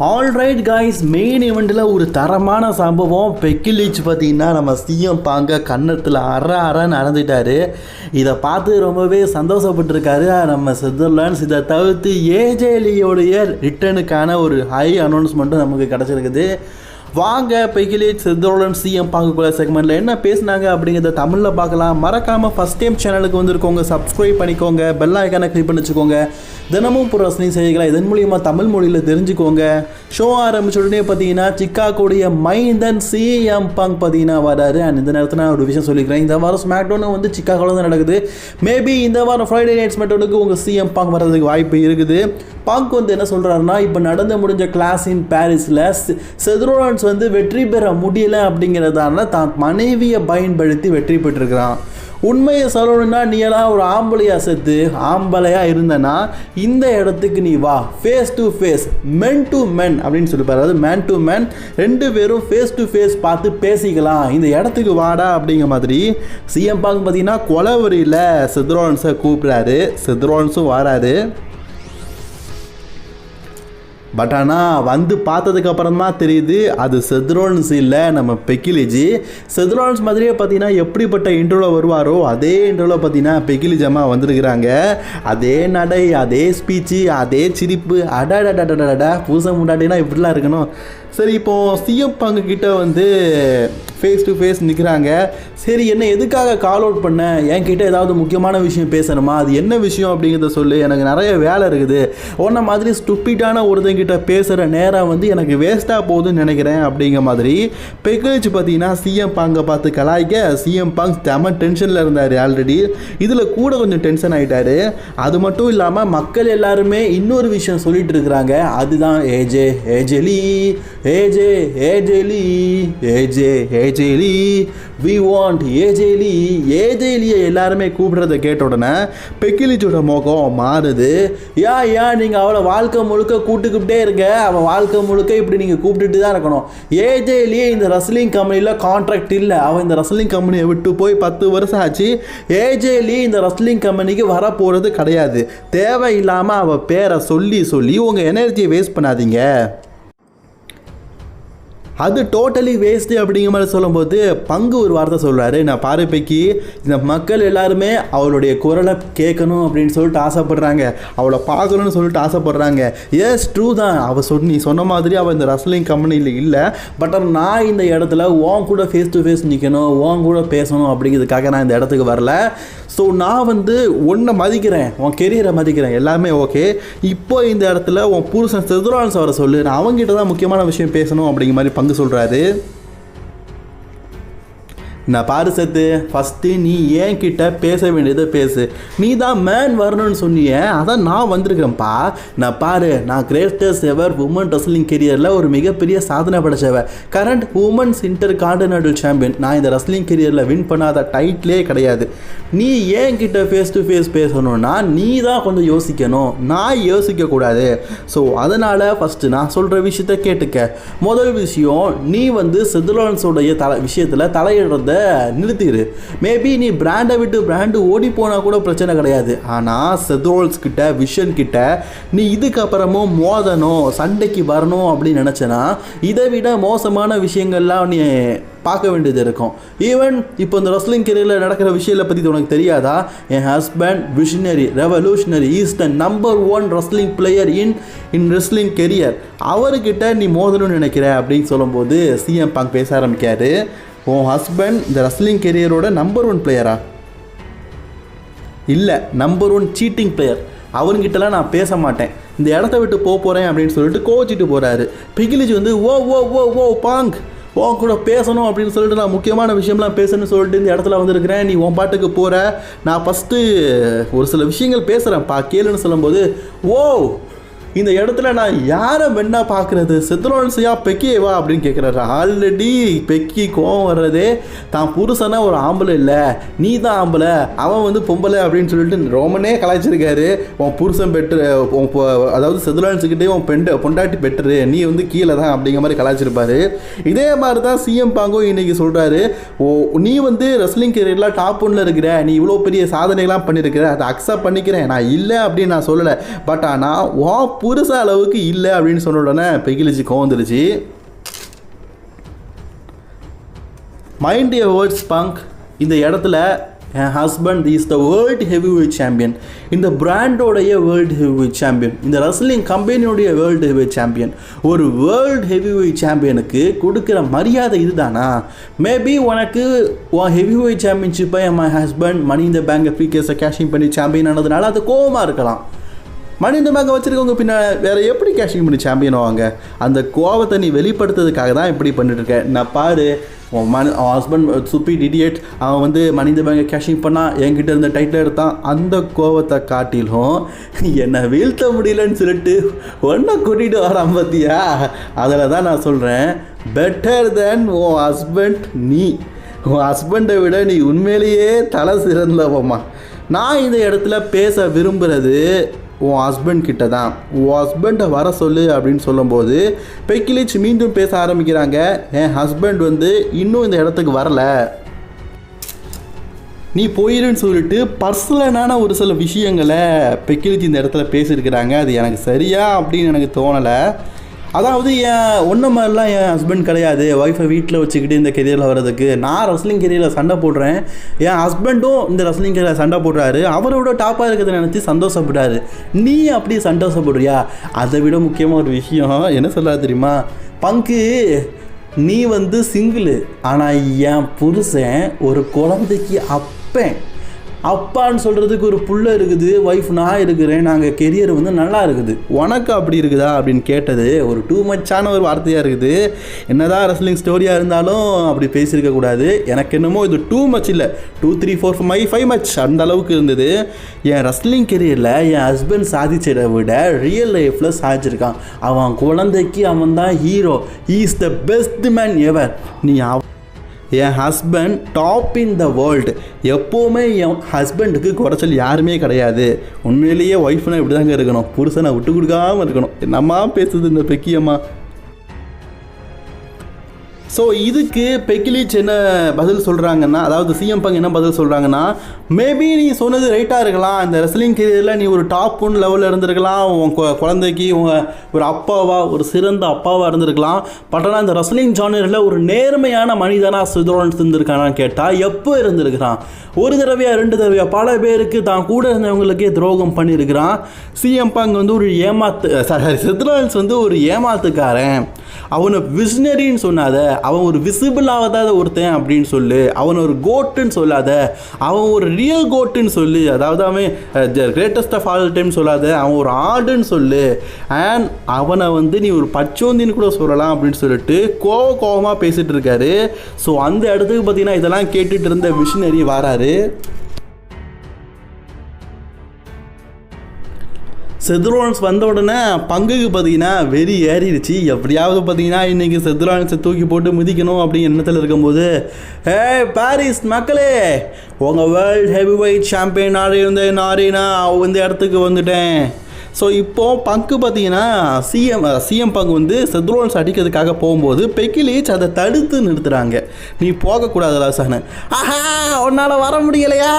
Alright guys main இவெண்ட்டில் ஒரு தரமான சம்பவம். பெக்கிலிச் பார்த்தீங்கன்னா நம்ம சிஎம் பாங்க கன்னத்தில் அற அறன்னு அறந்துட்டார் இதை பார்த்து ரொம்பவே சந்தோஷப்பட்டிருக்காரு. நம்ம சுவிட்சர்லாண்ட்ஸ் இதை தவிர்த்து ஏஜேலியோடைய ரிட்டனுக்கான ஒரு ஹை அனௌன்ஸ்மெண்ட்டும் நமக்கு கிடச்சிருக்குது. வாங்க பெகிலே சித்தோலன் சிஎம் பாங்குக்குள்ள செக்மெண்ட்டில் என்ன பேசுனாங்க அப்படிங்கிறத தமிழில் பார்க்கலாம். மறக்காமல் ஃபஸ்ட் டைம் சேனலுக்கு வந்திருக்கோங்க சப்ஸ்கிரைப் பண்ணிக்கோங்க பெல் ஐக்கானை கிளிக் பண்ணி வச்சுக்கோங்க தினமும் புரசனி செய்திகளை இதன் மூலியமாக தமிழ் மொழியில் தெரிஞ்சுக்கோங்க. ஷோ ஆரம்பிச்ச உடனே பார்த்தீங்கன்னா சிக்காகோடைய மைந்தன் சிஎம் பங்க் பார்த்தீங்கன்னா வராரு. அண்ட் இந்த நேரத்தில் நான் ஒரு விஷயம் சொல்லிக்கிறேன். இந்த வாரம் ஸ்மாக்டவுன் வந்து சிக்காகோவில் தான் நடக்குது. மேபி இந்த வாரம் ஃப்ரைடே நைட் ஸ்மாக்டவுனுக்கு உங்கள் சிஎம் பங்க் வர்றதுக்கு வாய்ப்பு இருக்குது. பங்க் வந்து என்ன சொல்கிறாருன்னா இப்போ நடந்து முடிஞ்ச கிளாஸ் இன் பாரிஸில் வந்து வெற்றி பெற முடியல அப்படிங்கிறதால தான் மனைவியை பயன்படுத்தி வெற்றி பெற்றிருக்கிறான். உண்மையை சொல்லணும்னா நீ எல்லாம் ஒரு ஆம்பளையாக செத்து ஆம்பளையாக இருந்தனா இந்த இடத்துக்கு நீ வா. Face to face men to men அப்படின்னு சொல்லிப்பார். அதாவது மேன் டு மேன் ரெண்டு பேரும் ஃபேஸ் டு ஃபேஸ் பார்த்து பேசிக்கலாம். இந்த இடத்துக்கு வாடா அப்படிங்கிற மாதிரி சிஎம் பாங்க பார்த்தீங்கன்னா கொலவரியில் சித்ரோன்ஸை கூப்பிட்றாரு. சித்ரோன்ஸும் வராரு. பட் ஆனால் வந்து பார்த்ததுக்கப்புறம் தான் தெரியுது அது செத்ரோன்ஸ் இல்லை நம்ம பெக்கிலிஜி. செத்ரோன்ஸ் மாதிரியே பார்த்தீங்கன்னா எப்படிப்பட்ட இன்ட்ரோவில் வருவாரோ அதே இன்ட்ரோவில் பார்த்தீங்கன்னா பெக்கிலிஜமாக வந்திருக்கிறாங்க. அதே நடை அதே ஸ்பீச்சு அதே சிரிப்பு அடடடடடடா பூச முன்னாடினா இப்படிலாம் இருக்கணும் சரி இப்போது சிஎம் பங்கு கிட்ட வந்து ஃபேஸ் டு ஃபேஸ் நிற்கிறாங்க சரி என்ன எதுக்காக கால் அவுட் பண்ண? என்கிட்ட ஏதாவது முக்கியமான விஷயம் பேசணுமா? அது என்ன விஷயம் அப்படிங்கிறத சொல்லு. எனக்கு நிறைய வேலை இருக்குது. உன்ன மாதிரி ஸ்டூப்பிட்டான ஒருத்தங்கிட்ட பேசுகிற நேரம் வந்து எனக்கு வேஸ்ட்டாக போகுதுன்னு நினைக்கிறேன் அப்படிங்கிற மாதிரி பெக்கேஜ் பார்த்தீங்கன்னா சிஎம் பாங்கை பார்த்து கலாய்க்க சிஎம் பாங் செம டென்ஷனில் இருந்தார் ஆல்ரெடி இதில் கூட கொஞ்சம் டென்ஷன் ஆகிட்டார் அது மட்டும் இல்லாமல் மக்கள் எல்லாருமே இன்னொரு விஷயம் சொல்லிட்டு இருக்கிறாங்க. அதுதான் AJ AJ Lee AJ AJ Lee AJ AJ Lee we want AJ Lee ஏஜேலியை எல்லாருமே கூப்பிடுறத கேட்ட உடனே பெக்கிலிச்சோட முகம் மாறுது. யா யா நீங்கள் அவளை வாழ்க்கை முழுக்க கூப்பிட்டுக்கிட்டே இருக்க. அவள் வாழ்க்கை முழுக்க இப்படி நீங்கள் கூப்பிட்டுட்டு தான் இருக்கணும். ஏஜேலியே இந்த ரஸ்லிங் கம்பெனியில் கான்ட்ராக்ட் இல்லை. அவள் இந்த ரஸ்லிங் கம்பெனியை விட்டு போய் பத்து வருஷம் ஆச்சு. ஏஜேலி இந்த ரஸ்லிங் கம்பெனிக்கு வரப்போகிறது கிடையாது. தேவையில்லாமல் அவள் பேரை சொல்லி சொல்லி உங்கள் எனர்ஜியை வேஸ்ட் பண்ணாதீங்க. அது டோட்டலி வேஸ்ட்டு அப்படிங்கிற மாதிரி சொல்லும்போது பங்கு ஒரு வார்த்தை சொல்கிறாரு நான் பாரப்பைக்கு இந்த மக்கள் எல்லாருமே அவளுடைய குரலை கேட்கணும் அப்படின்னு சொல்லிட்டு ஆசைப்படுறாங்க. அவளை பார்க்கணும்னு சொல்லிட்டு ஆசைப்படுறாங்க. எஸ் ட்ரூ தான். அவள் சொன்ன நீ சொன்ன மாதிரி அவள் இந்த ரஸ்லிங் கம்பெனியில் இல்லை. பட் நான் இந்த இடத்துல உன் கூட ஃபேஸ் டு ஃபேஸ் நிற்கணும் உன் கூட பேசணும் அப்படிங்கிறதுக்காக நான் இந்த இடத்துக்கு வரல. ஸோ நான் வந்து உன்னை மதிக்கிறேன். உன் கெரியரை மதிக்கிறேன். எல்லாமே ஓகே இப்போ இந்த இடத்துல உன் புருஷன் செதுரான்ஸ் வர சொல்லு. நான் அவங்ககிட்ட தான் முக்கியமான விஷயம் பேசணும் அப்படிங்கிற மாதிரி பங்கு சொல்கிறாரு நான் பாரு சத்து ஃபஸ்ட்டு நீ ஏன் கிட்ட பேச வேண்டியதை பேசு. நீ தான் மேன் வரணும்னு சொன்னியே அதான் நான் வந்திருக்கேன்ப்பா நான் பாரு நான் கிரேட்டஸ்ட் எவர் உமன் ரெஸ்லிங் கெரியரில் ஒரு மிகப்பெரிய சாதனை படைச்சவ. Current women's intercontinental champion நான் இந்த ரெஸ்லிங் கெரியரில் வின் பண்ணாத டைட்டிலே கிடையாது. நீ ஏன் கிட்ட ஃபேஸ் டு ஃபேஸ் பேசணும்னா நீ தான் கொஞ்சம் யோசிக்கணும். நான் யோசிக்கக்கூடாது ஸோ அதனால் ஃபஸ்ட்டு நான் சொல்கிற விஷயத்த கேட்டுக்க. முதல் விஷயம் நீ வந்து செதுலான்ஸோடைய தலை விஷயத்தில் தலையிடுறத நிறுத்திடு மேபி நீ பிராண்டை விட்டு பிராண்டு ஓடி போனால் கூட பிரச்சனை கிடையாது. ஆனால் செதோல்ஸ் கிட்ட விஷன் கிட்ட நீ இதுக்கப்புறமும் மோதணும் சண்டைக்கு வரணும் அப்படின்னு நினச்சேன்னா இதை விட மோசமான விஷயங்கள்லாம் நீ பார்க்க வேண்டியது இருக்கும். ஈவன் இப்போ இந்த ரெஸ்லிங் கெரியரில் நடக்கிற விஷயத்தை பற்றி உனக்கு தெரியாதா? என் husband visionary revolutionary is the number one wrestling player in in wrestling career அவர்கிட்ட நீ மோதணும்னு நினைக்கிற அப்படின்னு சொல்லும்போது சிஎம் பாங் பேச ஆரம்பிக்காரு. உன் ஹஸ்பண்ட் இந்த ரஸ்லிங் கெரியரோட நம்பர் ஒன் பிளேயரா இல்லை நம்பர் ஒன் சீட்டிங் பிளேயர் அவன்கிட்டலாம் நான் பேச மாட்டேன். இந்த இடத்த விட்டு போக போகிறேன் அப்படின்னு சொல்லிட்டு கோச்சிட்டு போகிறாரு பிகிலிஜ் வந்து ஓ ஓ ஓ ஓ பாங். உன் கூட பேசணும் அப்படின்னு சொல்லிட்டு நான் முக்கியமான விஷயம்லாம் பேசணும்னு சொல்லிட்டு இந்த இடத்துல வந்திருக்கிறேன். நீ உன் பாட்டுக்கு போகிற நான் ஃபஸ்ட்டு ஒரு சில விஷயங்கள் பேசுகிறேன் பா கேளுன்னு சொல்லும்போது ஓ இந்த இடத்துல நான் யாரை வெண்ணா பார்க்குறது? செத்ரோன்ஸையா பெக்கியேவா அப்படின்னு கேட்குறாரு ஆல்ரெடி பெக்கி கோவம் வர்றதே தான் புருஷனா ஒரு ஆம்பளை இல்லை. நீ தான் ஆம்பளை அவன் வந்து பொம்பளை அப்படின்னு சொல்லிட்டு ரோமனே கலாய்ச்சிருக்காரு. உன் புருஷன் பெட்ரு உன் அதாவது செதுலான்ஸுக்கிட்டே உன் பெண்ட பொண்டாட்டி பெட்ரு நீ வந்து கீழே தான் அப்படிங்கிற மாதிரி கலாய்ச்சிருப்பாரு. இதே மாதிரி தான் சிஎம் பாங்கோ இன்னைக்கு சொல்கிறாரு ஓ நீ வந்து ரெஸ்லிங் கெரியரில் டாப் ஒன்ல இருக்கிற நீ இவ்வளோ பெரிய சாதனைகள்லாம் பண்ணியிருக்கிற அதை அக்செப்ட் பண்ணிக்கிறேன். நான் இல்லை அப்படின்னு நான் சொல்லலை. பட் ஆனால் ஓ புதுசாக அளவுக்கு இல்லை அப்படின்னு சொன்ன உடனே பெகிலிச்சு கோவம் மைண்ட் ஏ வேர்ட்ஸ் பங்க் இந்த இடத்துல என் husband is the world heavyweight champion இந்த பிராண்டோடைய வேர்ல்டு ஹெவி வெயிட் சாம்பியன் இந்த ரஸ்லிங் கம்பெனியோடைய வேர்ல்டு ஹெவி வெயிட் சாம்பியன் ஒரு வேர்ல்டு ஹெவி வெயிட் சாம்பியனுக்கு கொடுக்குற மரியாதை இதுதானா? மேபி உனக்கு உன் ஹெவி வெயிட் சாம்பியன்ஷிப்பை என் மை ஹஸ்பண்ட் மணி இந்த பேங்கை ஃப்ரீ கேஸை கேஷிங் பண்ணி சாம்பியன் ஆனதுனால அது கோவமாக இருக்கலாம். மனித இந்த பேங்கை வச்சுருக்கவங்க பின்னால் வேறு எப்படி கேஷிங் பண்ணி சாம்பியன் ஆவாங்க? அந்த கோவத்தை நீ வெளிப்படுத்துறதுக்காக தான் இப்படி பண்ணிட்டு நான் பாரு உன் மனு அவன் ஹஸ்பண்ட் சுப்பி டிடியட் அவன் வந்து மனித பேங்கை கேஷிங் பண்ணால் என்கிட்ட இருந்த டைட்டில் எடுத்தான். அந்த கோவத்தை காட்டிலும் என்னை வீழ்த்த முடியலன்னு சொல்லிட்டு ஒன்றை கூட்டிகிட்டு வரான் பார்த்தியா அதில் தான் நான் சொல்கிறேன் பெட்டர் தென் உன் ஹஸ்பண்ட் நீ. உன் ஹஸ்பண்டை விட நீ உண்மையிலேயே தலை சிறந்தவம்மா. நான் இந்த இடத்துல பேச விரும்புகிறது உன் ஹஸ்பண்ட் கிட்ட தான் உன் ஹஸ்பண்டை வர சொல்லு அப்படின்னு சொல்லும்போது பெக்கிலிச் மீண்டும் பேச ஆரம்பிக்கிறாங்க. என் ஹஸ்பண்ட் வந்து இன்னும் இந்த இடத்துக்கு வரல. நீ போயிருன்னு சொல்லிட்டு பர்சனலான ஒரு சில விஷயங்களை பெக்கிலிச் இந்த இடத்துல பேசியிருக்கிறாங்க. அது எனக்கு சரியா அப்படின்னு எனக்கு தோணலை. அதாவது என் ஒன்றை மாதிரிலாம் என் ஹஸ்பண்ட் கிடையாது. ஒய்ஃபை வீட்டில் வச்சுக்கிட்டு இந்த கெரியரில் வர்றதுக்கு. நான் ரஸ்லிங் கெரியரில் சண்டை போடுறேன். என் ஹஸ்பண்டும் இந்த ரஸ்லிங் கெரியரில் சண்டை போடுறாரு. அவரோட டாப்பாக இருக்கிறத நினச்சி சந்தோஷப்படுறாரு. நீ அப்படி சந்தோஷப்படுறியா? அதை விட முக்கியமாக ஒரு விஷயம் என்ன சொல்லாது தெரியுமா? பங்கு நீ வந்து சிங்கிளு ஆனால் என் புருஷன் ஒரு குழந்தைக்கு அப்பேன். அப்பான்னு சொல்கிறதுக்கு ஒரு புள்ள இருக்குது ஒய்ஃப் நான் இருக்கிறேன் நாங்கள் கெரியர் வந்து நல்லா இருக்குது. உனக்கு அப்படி இருக்குதா அப்படின்னு கேட்டது ஒரு டூ மச்சான ஒரு வார்த்தையாக இருக்குது. என்னதான் ரெஸ்லிங் ஸ்டோரியாக இருந்தாலும் அப்படி பேசியிருக்க கூடாது. எனக்கு என்னமோ இது டூ மச் இல்லை. Two three four my five much அந்த அளவுக்கு இருந்தது. என் ரெஸ்லிங் கெரியரில் என் ஹஸ்பண்ட் சாதிச்சதை விட ரியல் லைஃப்பில் சாதிச்சிருக்கான். அவன் குழந்தைக்கு அவன் தான் hero is the best man ever நீ அவ என் husband top in the world எப்போவுமே என் ஹஸ்பண்டுக்கு குறைச்சல் யாருமே கிடையாது. உண்மையிலேயே ஒய்ஃப்னா இப்படி தாங்க இருக்கணும். புருஷனை விட்டு கொடுக்காம இருக்கணும். என்னம்மா பேசுது இந்த பெக்கியம்மா? ஸோ இதுக்கு பெக்கிலிச் என்ன பதில் சொல்கிறாங்கன்னா அதாவது சிஎம் பங்க் என்ன பதில் சொல்கிறாங்கன்னா மேபி நீ சொன்னது ரைட்டாக இருக்கலாம். இந்த ரெஸ்லிங் கெரியரில் நீ ஒரு டாப் ஒன் லெவலில் இருந்திருக்கலாம். உன் கு- குழந்தைக்கு உங்கள் ஒரு அப்பாவா ஒரு சிறந்த அப்பாவாக இருந்திருக்கலாம். பட் ஆனால் இந்த ரெஸ்லிங் ஜானரில் ஒரு நேர்மையான மனிதனாக சிதோரன் இருந்திருக்கானான்னு கேட்டால் எப்போ இருந்திருக்கிறான்? ஒரு தடவையாக ரெண்டு தடவையாக பல பேருக்கு தான் கூட இருந்தவங்களுக்கே துரோகம் பண்ணியிருக்கிறான் சிஎம் பங்க் வந்து ஒரு ஏமாத்து சாரி சித்ரான்ஸ் வந்து ஒரு ஏமாத்துக்காரன். அவனை விஷ்னரின்னு சொன்னாத அவன் ஒரு விசிபிள் ஆகாத ஒருத்தன் அப்படின்னு சொல்லு. அவன் ஒரு கோட்டுன்னு சொல்லாத. அவன் ஒரு ரியல் கோட்டுன்னு சொல்லு. அதாவது அவன் கிரேட்டஸ்ட் ஆஃப் ஆல் டைம் சொல்லாத. அவன் ஒரு ஆடுன்னு சொல்லு. அண்ட் அவனை வந்து நீ ஒரு பச்சோந்தின்னு கூட சொல்லலாம் அப்படின்னு சொல்லிட்டு கோவ கோவமாக பேசிகிட்டு இருக்காரு. ஸோ அந்த இடத்துக்கு பார்த்தீங்கன்னா இதெல்லாம் கேட்டுட்டு இருந்த மிஷினரி வராரு. செத்ரோன்ஸ் வந்த உடனே பங்குக்கு பார்த்தீங்கன்னா வெறி ஏறிடுச்சு. எப்படியாவது பார்த்தீங்கன்னா இன்றைக்கி செத்ரோன்ஸை தூக்கி போட்டு மிதிக்கணும் அப்படின்னு எண்ணத்தில் இருக்கும்போது ஏ பாரிஸ் மக்களே உங்கள் வேர்ல்ட் ஹெவி வெயிட் சாம்பியன் ஆடி இருந்த நாரினா இந்த இடத்துக்கு வந்துட்டேன். ஸோ இப்போ பங்கு பார்த்தீங்கன்னா சிஎம் சிஎம் பங்கு வந்து செத்ரோன்ஸ் அடிக்கிறதுக்காக போகும்போது பெக்கிலீச் அதை தடுத்து நிறுத்துறாங்க. நீ போகக்கூடாது ராசானு ஆஹா உன்னால் வர முடியலையா?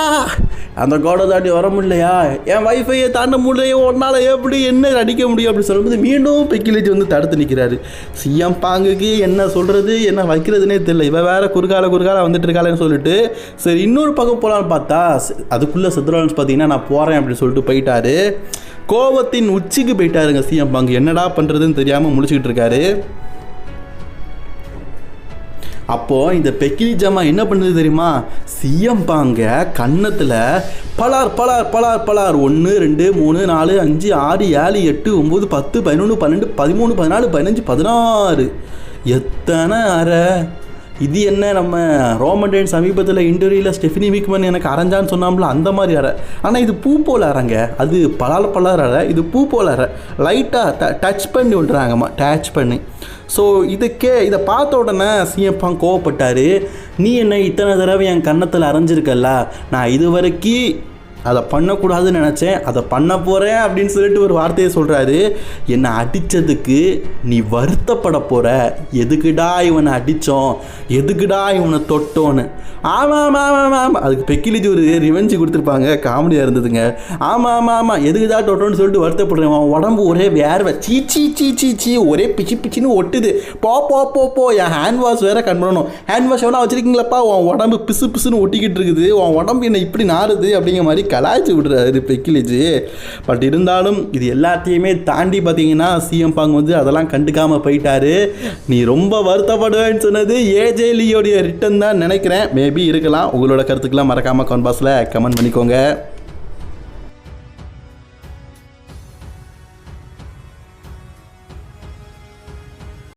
அந்த கோடை தாண்டி வர முடியலையா? என் வைஃபையை தாண்ட முடியலையோ? உன்னால் எப்படி என்ன அடிக்க முடியும் அப்படின்னு சொல்லும்போது மீண்டும் பெக்கிலேஜ் வந்து தடுத்து நிற்கிறாரு சிஎம் பாங்குக்கு என்ன சொல்கிறது என்ன வைக்கிறதுனே தெரியல. இவன் வேறு குறுகால குறுகால வந்துட்டு இருக்காளேன்னு சொல்லிட்டு சரி இன்னொரு பக்கம் போகலான்னு பார்த்தா அதுக்குள்ளே சித்ரான்ஸ் பார்த்தீங்கன்னா நான் போகிறேன் அப்படின்னு சொல்லிட்டு போயிட்டாரு. கோவத்தின் உச்சிக்கு போயிட்டாருங்க சிஎம். பங்கு என்னடா பண்ணுறதுன்னு தெரியாமல் முடிச்சுக்கிட்டு இருக்காரு. அப்போது இந்த பெக்கிலி ஜாமா என்ன பண்ணுது தெரியுமா? சிஎம் பாங்க கன்னத்தில் பலார் பலார் பலார் பலார். ஒன்று ரெண்டு மூணு நாலு அஞ்சு ஆறு ஏழு எட்டு ஒம்பது பத்து பதினொன்று பன்னெண்டு பதிமூணு பதினாலு பதினஞ்சு பதினாறு. எத்தனை அரை இது என்ன நம்ம ரோமன் சமீபத்தில் இன்டர்வியூவில் ஸ்டெஃபினி விக்மன் எனக்கு அரைஞ்சான்னு சொன்னாம்ல அந்த மாதிரி அரை ஆனால் இது பூ போல அரைங்க. அது பலால பலார் அறை. இது பூ போல அற. லைட்டாக டச் பண்ணி விட்றாங்கம்மா டச் பண்ணி. ஸோ இதுக்கே இதை பார்த்த உடனே சிஎப்பாங் கோவப்பட்டார். நீ என்ன இத்தனை தடவை என் கன்னத்தில் அரைஞ்சிருக்கல்ல? நான் இது வரைக்கும் அதை பண்ணக்கூடாதுன்னு நினச்சேன். அதை பண்ண போகிறேன் அப்படின்னு சொல்லிட்டு ஒரு வார்த்தையை சொல்கிறாரு என்னை அடித்ததுக்கு நீ வருத்தப்பட போகிற எதுக்குடா இவனை அடித்தோம் எதுக்குடா இவனை தொட்டோன்னு? ஆமாம் ஆமாம் ஆமாம் ஆமாம் அதுக்கு பெக்கிலிஜி ஒரு ரிவெஞ்சு கொடுத்துருப்பாங்க. காமெடியாக இருந்ததுங்க. ஆமாம் ஆமாம் ஆமாம் எதுக்குடா தொட்டோன்னு சொல்லிட்டு வருத்தப்படுறேன். அவன் உடம்பு ஒரே வேர்வை. சீ சீ சீ சீ சீ. ஒரே பிச்சு பிச்சுன்னு ஒட்டுது. போ போ போ போ. என் ஹேண்ட் வாஷ் வேற கண் பண்ணணும். ஹேண்ட் வாஷ் வேணா வச்சிருக்கீங்களப்பா? உன் உடம்பு பிசு பிசுன்னு ஒட்டிக்கிட்டு இருக்குது. உன் உடம்பு என்ன இப்படி நாறுது அப்படிங்கிற மாதிரி கலாய்ச்சி விடுறாரு பெக்கிலிஜி. பட் இருந்தாலும் இது எல்லாத்தையுமே தாண்டி பார்த்தீங்கன்னா சிஎம் பாங் வந்து அதெல்லாம் கண்டுக்காமல் போயிட்டாரு. நீ ரொம்ப வருத்தப்படுவேன்னு சொன்னது ஏஜே லியோடைய ரிட்டன் தான் நினைக்கிறேன். மேபி இருக்கலாம். உங்களோட கருத்துக்கெல்லாம் மறக்காமல் கான்பாஸில் கமெண்ட் பண்ணிக்கோங்க.